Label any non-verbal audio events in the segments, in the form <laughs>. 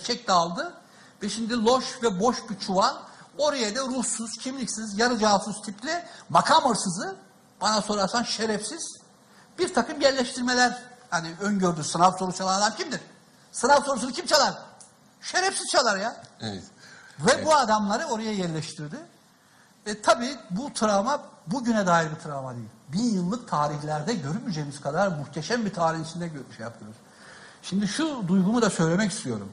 kredi çek de aldı. Ve şimdi loş ve boş bir çuval oraya da ruhsuz, kimliksiz, yarı casus tipli makam hırsızı bana sorarsan şerefsiz bir takım yerleştirmeler hani öngördü sınav sorusu çalan adam kimdir? Sınav sorusunu kim çalar? Şerefsiz çalar ya. Evet. Ve bu adamları oraya yerleştirdi. E tabi bu travma bugüne dair bir travma değil. Bin yıllık tarihlerde görmeyeceğimiz kadar muhteşem bir tarihin içinde şey yapıyoruz. Şimdi şu duygumu da söylemek istiyorum.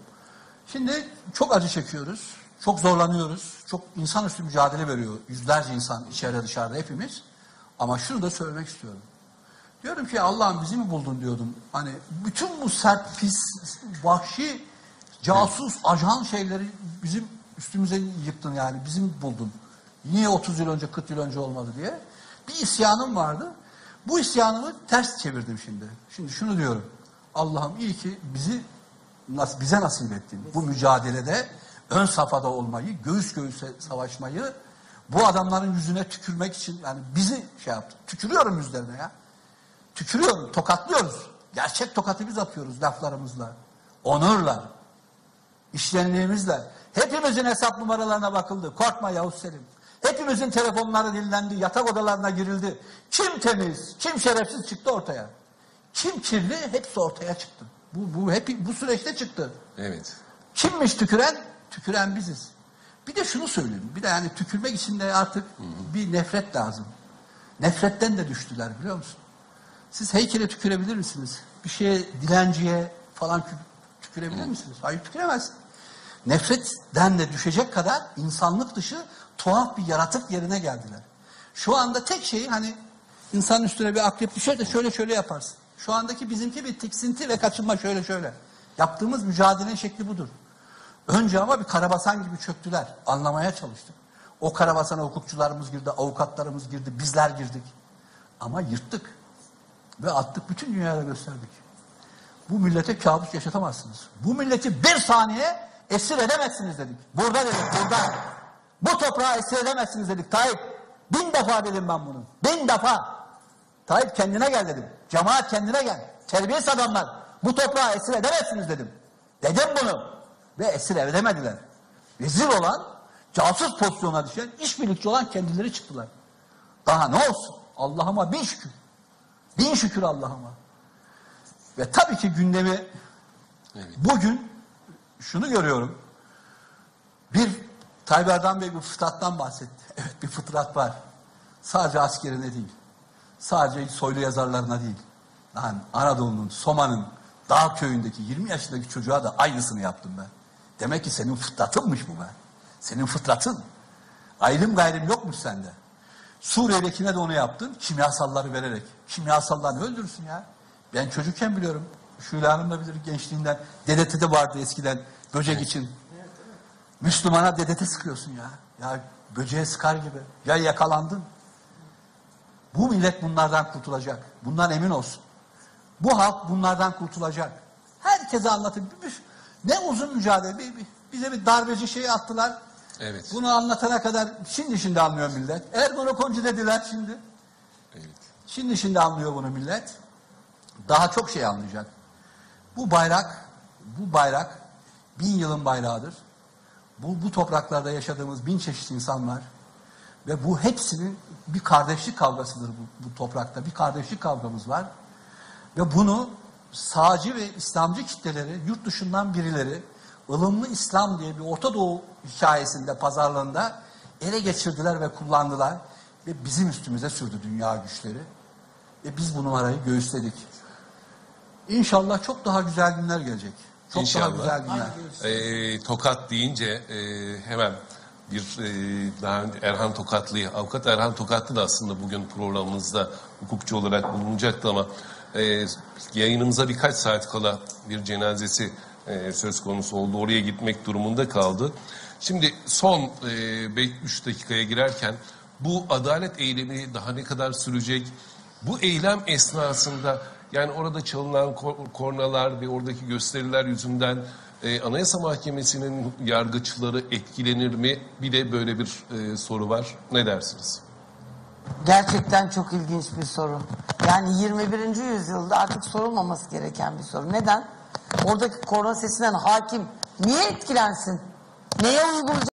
Şimdi çok acı çekiyoruz. Çok zorlanıyoruz. Çok insanüstü mücadele veriyor. Yüzlerce insan içeride dışarıda hepimiz. Ama şunu da söylemek istiyorum. Diyorum ki Allah'ım bizi mi buldun diyordum. Hani bütün bu sert, pis, vahşi, casus, ajan şeyleri bizim üstümüze yıktın yani. Bizim buldun. Niye 30 yıl önce, 40 yıl önce olmadı diye. Bir isyanım vardı. Bu isyanımı ters çevirdim şimdi. Şimdi şunu diyorum. Allah'ım iyi ki bizi nas- bize nasip ettin. Bu mücadelede ön safhada olmayı, göğüs göğüse savaşmayı, bu adamların yüzüne tükürmek için yani bizi şey yaptı. Tükürüyorum yüzlerine ya. Tükürüyorum, tokatlıyoruz. Gerçek tokatı biz atıyoruz laflarımızla. Onurla, işlenliğimizle. Hepimizin hesap numaralarına bakıldı. Korkma Yavuz Selim. Hepimizin telefonları dinlendi, yatak odalarına girildi. Kim temiz, kim şerefsiz çıktı ortaya. Kim kirli hepsi ortaya çıktı. Bu, bu, hep, bu süreçte çıktı. Evet. Kimmiş tüküren? Tüküren biziz. Bir de şunu söyleyeyim. Bir de yani tükürmek için de artık bir nefret lazım. Nefretten de düştüler biliyor musun? Siz heykele tükürebilir misiniz? Bir şeye, dilenciye falan kü- tükürebilir misiniz? Hayır tüküremezsin. Nefretten de düşecek kadar insanlık dışı tuhaf bir yaratık yerine geldiler. Şu anda tek şey hani insan üstüne bir akrep düşer de şöyle şöyle yaparsın. Şu andaki bizimki bir tiksinti ve kaçınma şöyle şöyle. Yaptığımız mücadelenin şekli budur. Önce ama bir karabasan gibi çöktüler. Anlamaya çalıştık. O karabasana hukukçularımız girdi, avukatlarımız girdi, bizler girdik. Ama yırttık. Ve attık bütün dünyaya gösterdik. Bu millete kabus yaşatamazsınız. Bu milleti bir saniye esir edemezsiniz dedik. Burada dedik, burada. Bu toprağı esir edemezsiniz dedik Tayyip. Bin defa dedim ben bunu. Bin defa. Tayyip kendine gel dedim. Cemaat kendine gel. Terbiyesiz adamlar. Bu toprağı esir edemezsiniz dedim. Dedim bunu. Ve esir edemediler. Rezil olan, casus pozisyona düşen, işbirlikçi olan kendileri çıktılar. Daha ne olsun? Allah'ıma bin şükür. Bin şükür Allah'ıma. Ve tabii ki gündemi Evet. bugün şunu görüyorum. Bir Tayyip Erdoğan Bey bir fıtrattan bahsetti. <laughs> Evet bir fıtrat var. Sadece askerine değil. Sadece soylu yazarlarına değil. Lan Anadolu'nun, Soma'nın dağ köyündeki 20 yaşındaki çocuğa da aynısını yaptım ben. Demek ki senin fıtratınmış bu be. Senin fıtratın. Ayrım gayrım yokmuş sende. Suriye'dekine de onu yaptın. Kimyasalları vererek. Kimyasallarını öldürürsün ya. Ben çocukken biliyorum. Şule Hanım da bilir gençliğinden. DDT de vardı eskiden böcek için. Müslümana DDT sıkıyorsun ya. Ya böceğe sıkar gibi. Ya yakalandın. Bu millet bunlardan kurtulacak. Bundan emin olsun. Bu halk bunlardan kurtulacak. Herkese anlatın. Ne uzun mücadele. Bize bir darbeci şeyi attılar. Evet. Bunu anlatana kadar şimdi şimdi anlıyor millet. Ergonokoncu dediler şimdi. Evet. Şimdi şimdi anlıyor bunu millet. Daha çok şey anlayacak. Bu bayrak, bu bayrak bin yılın bayrağıdır. Bu, bu topraklarda yaşadığımız bin çeşit insan var. Ve bu hepsinin bir kardeşlik kavgasıdır bu, bu toprakta. Bir kardeşlik kavgamız var. Ve bunu sağcı ve İslamcı kitleleri, yurt dışından birileri, ılımlı İslam diye bir Orta Doğu hikayesinde, pazarlığında ele geçirdiler ve kullandılar. Ve bizim üstümüze sürdü dünya güçleri. Ve biz bu numarayı göğüsledik. İnşallah çok daha güzel günler gelecek. Çok İnşallah. daha güzel günler. Ee, tokat deyince e, hemen bir e, daha önce Erhan Tokatlı'yı, avukat Erhan Tokatlı da aslında bugün programımızda hukukçu olarak bulunacaktı ama e, yayınımıza birkaç saat kala bir cenazesi e, söz konusu oldu. Oraya gitmek durumunda kaldı. Şimdi son 3 dakikaya girerken bu adalet eylemi daha ne kadar sürecek? Bu eylem esnasında yani orada çalınan ko- kornalar ve oradaki gösteriler yüzünden e, Anayasa Mahkemesi'nin yargıçları etkilenir mi? Bir de böyle bir e, soru var. Ne dersiniz? Gerçekten çok ilginç bir soru. Yani 21. yüzyılda artık sorulmaması gereken bir soru. Neden? Oradaki korna sesinden hakim niye etkilensin? Neye uygulayacak?